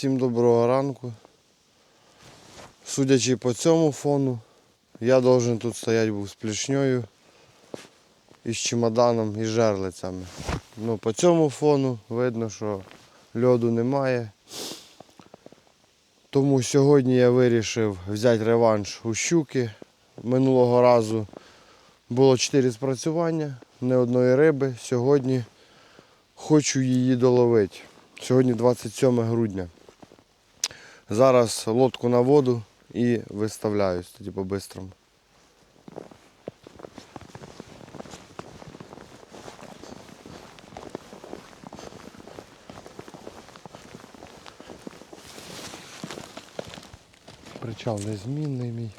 Всім доброго ранку. Судячи по цьому фону, я должен тут стояти був з плішньою, із чемоданом і жерлицями. Ну, по цьому фону видно, що льоду немає. Тому сьогодні я вирішив взяти реванш у щуки. Минулого разу було 4 спрацювання, не одної риби. Сьогодні хочу її доловити. Сьогодні 27 грудня. Зараз лодку на воду і виставляюсь тоді по-бистрому. Причал незмінний мій.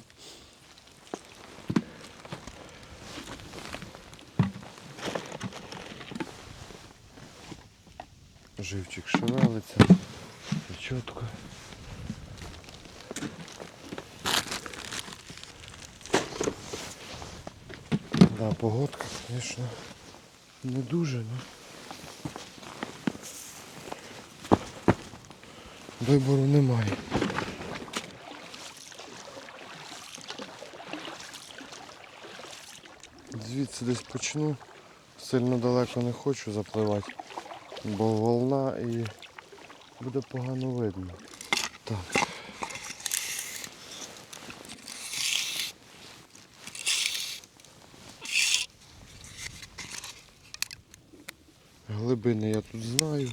Живчик шевелиться. Чітко. Да, погодка, звісно, не дуже, ну. Вибору немає. Звідси десь почну. Сильно далеко не хочу запливати, бо волна і буде погано видно. Так. Глибини я тут знаю,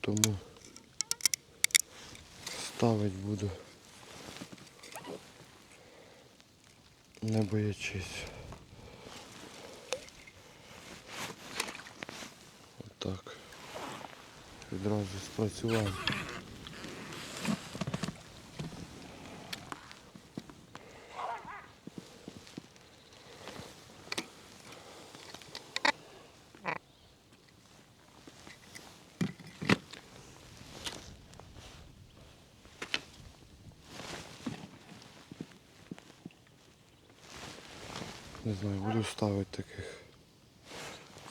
тому ставить буду не боячись. Отак. Відразу спрацював. Не знаю, буду ставити таких.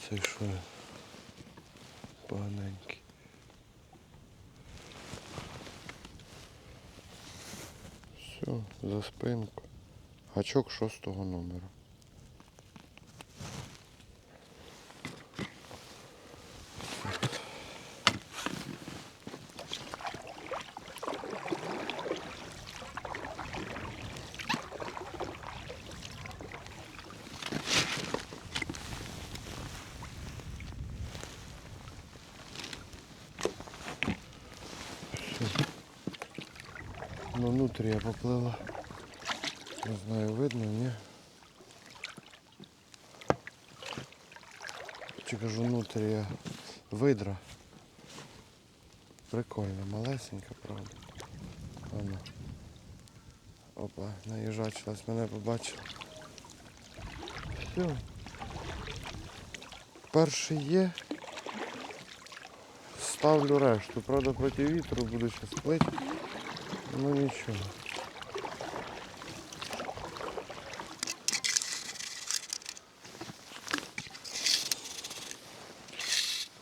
Це що поганенький. Все, за спинку. Гачок шостого номера. Ну, внутрі я поплила. Не знаю, видно, ні. Чи кажу, внутрі я видра. Прикольно, малесенька, правда. Ано. Опа, наїжачилась, мене побачила. Все. Перший є. Ставлю решту. Правда проти вітру буду зараз плити. Ну нічого.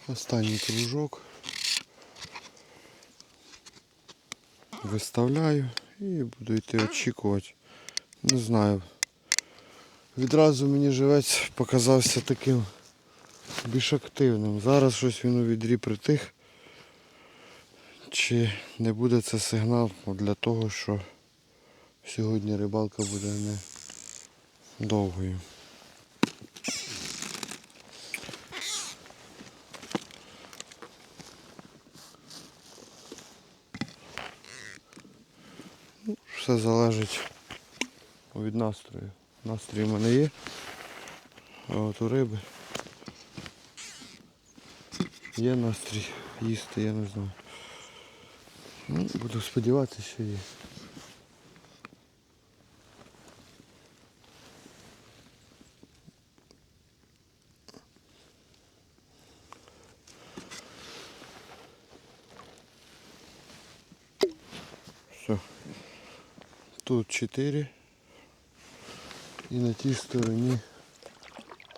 Останній кружок. Виставляю і буду йти очікувати. Не знаю. Відразу мені живець показався таким більш активним. Зараз щось він у відрі притих. Чи не буде це сигнал для того, що сьогодні рибалка буде не довгою. Ну, Все залежить від настрою. Настрій в мене є. А от у риби є настрій їсти, я не знаю. Ну, буду сподіватися, що є. Все. Тут 4 і на тій стороні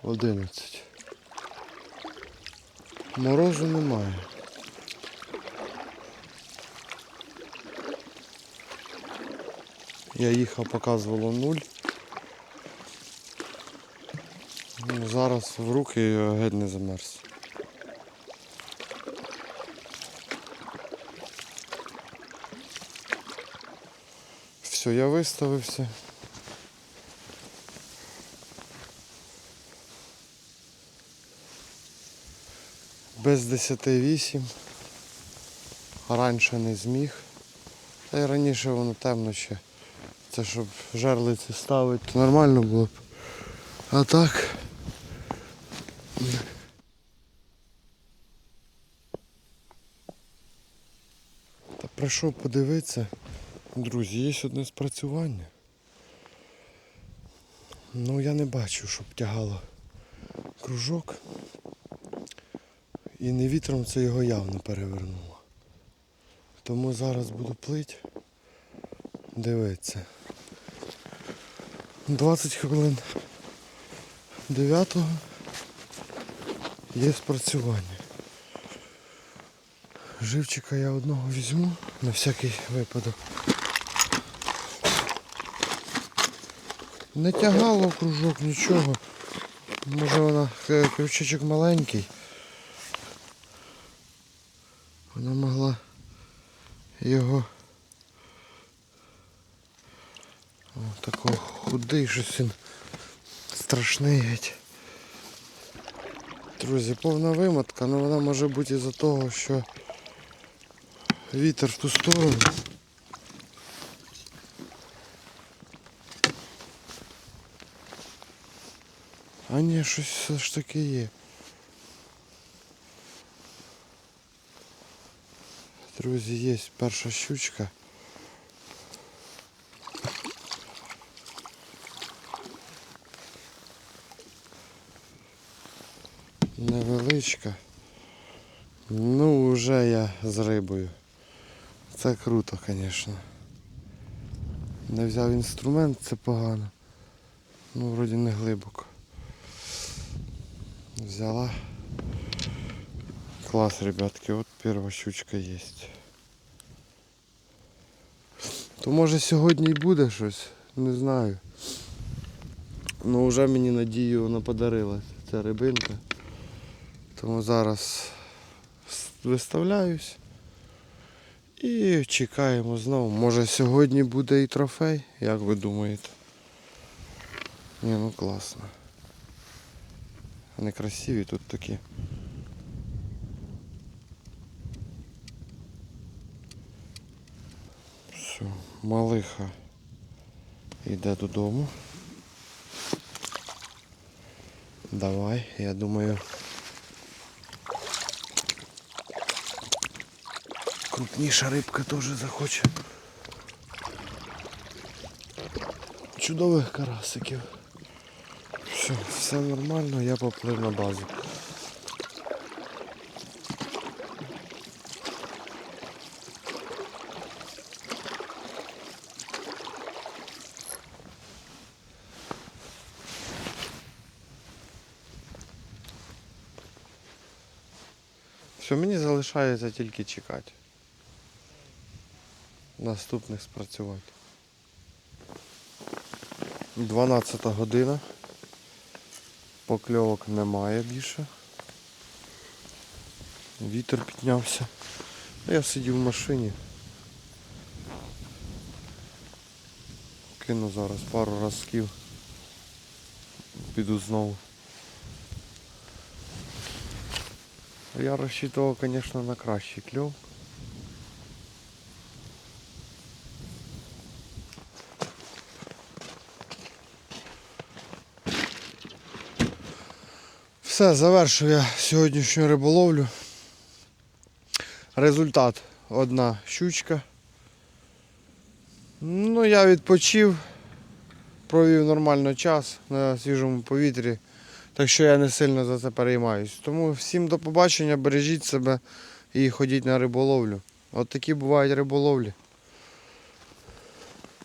11. Морозу немає. Я їхав, показувало нуль. Ну, зараз в руки геть не замерз. Все, я виставився. Без 10-8. Раніше не зміг. Та й раніше воно темно ще. Це щоб жерлиці ставити, то нормально було б. А так. Та прийшов подивитися. Друзі, є одне спрацювання. Ну я не бачу, щоб тягало кружок. І не вітром це його явно перевернуло. Тому зараз буду плить. Дивитися. 20 хвилин 9 є спрацювання. Живчика я одного візьму на всякий випадок. Не тягало кружок нічого. Може вона е, крючечок маленький. Вона могла його О, такого худий, щось він страшний геть. Друзі, повна вимотка, але вона може бути із-за того, що вітер в ту сторону. А ні, щось все ж таки є. Друзі, є перша щучка. Невеличка. Ну, вже я з рибою. Це круто, звісно. Не взяв інструмент, це погано. Ну, вроді не глибоко. Взяла. Класс, ребятки, от перша щучка є. То може сьогодні й буде щось, не знаю. Ну вже мені надію вона подарила ця рибинка. Тому зараз виставляюсь і чекаємо знову. Може сьогодні буде і трофей, як ви думаєте? Ні, ну класно. Вони красиві тут такі. Все, малиха йде додому. Давай, я думаю. Крупніша рибка теж захоче. Чудових карасиків. Все, все нормально, я поплив на базу. Все, мені залишається тільки чекати. Наступних спрацювати. 12 година. Покльовок немає більше. Вітер піднявся. Я сидів в машині. Кину зараз пару разків. Піду знову. Я розчитував, звісно, на кращий кльов. Все, завершив я сьогоднішню риболовлю. Результат одна щучка. Ну, я відпочив, провів нормально час на свіжому повітрі, так що я не сильно за це переймаюсь. Тому всім до побачення, бережіть себе і ходіть на риболовлю. От такі бувають риболовлі.